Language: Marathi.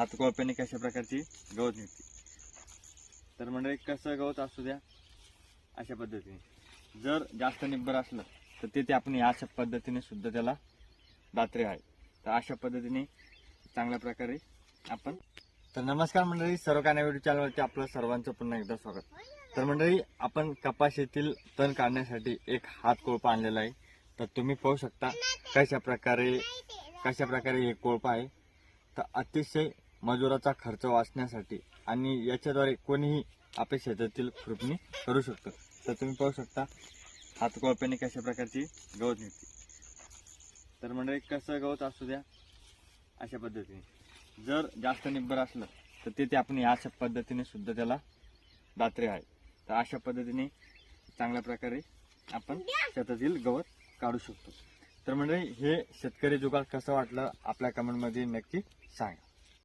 हातकोळप्याने कशा प्रकारची? गवत निघते. तर म्हणजे कसं गवत असू द्या अशा पद्धतीने. जर जास्त निब्बर असलं तर ते ते आपण अशा पद्धतीने सुद्धा त्याला दात्रे आहे तर अशा पद्धतीने चांगल्या प्रकारे आपण तर नमस्कार मंडळी सर्व कान्या चॅनलवरती आपलं सर्वांचं पुन्हा एकदा स्वागत. तर मंडळी आपण कपाशीतील तण काढण्यासाठी एक हात कोळपा आणलेला आहे. तर तुम्ही पाहू शकता कशा प्रकारे कशा प्रकारे हे कोळपा आहे. तर अतिशय मजुराचा खर्च वाचण्यासाठी आणि याच्याद्वारे कोणीही आपल्या शेतातील खुरपणी करू शकतो. तर तुम्ही पाहू शकता हातकोळप्याने कशा प्रकारची गवत निघते. तर म्हणजे कसं गवत असू द्या अशा पद्धतीने. जर जास्त निब्बर असलं तर ते ते आपण अशा पद्धतीने सुद्धा त्याला दात्रे आहे तर अशा पद्धतीने चांगल्या प्रकारे आपण शेतातील गवत काढू शकतो. तर म्हणजे हे शेतकरी जुगाड कसं वाटलं आपल्या कमेंटमध्ये नक्की सांगा.